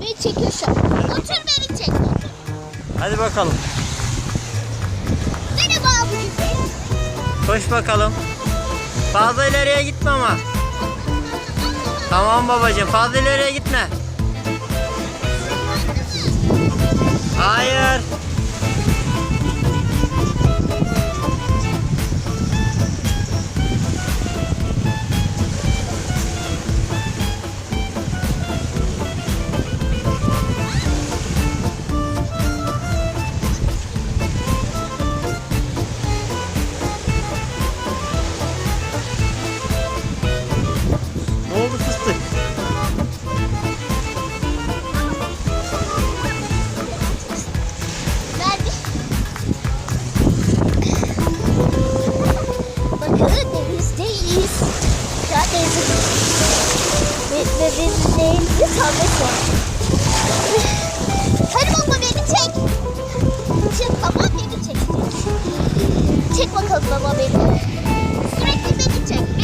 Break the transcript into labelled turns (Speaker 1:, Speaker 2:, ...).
Speaker 1: Beni çekiyor şu an. Otur beni çek.
Speaker 2: Hadi bakalım.
Speaker 1: Merhaba abicim.
Speaker 2: Koş bakalım. Fazla ileriye gitme ama. Tamam babacığım fazla ileriye gitme.
Speaker 1: Değildi tableti. Hadi baba beni çek. Çek baba beni çek. Çek bakalım baba beni. Sürekli beni çek.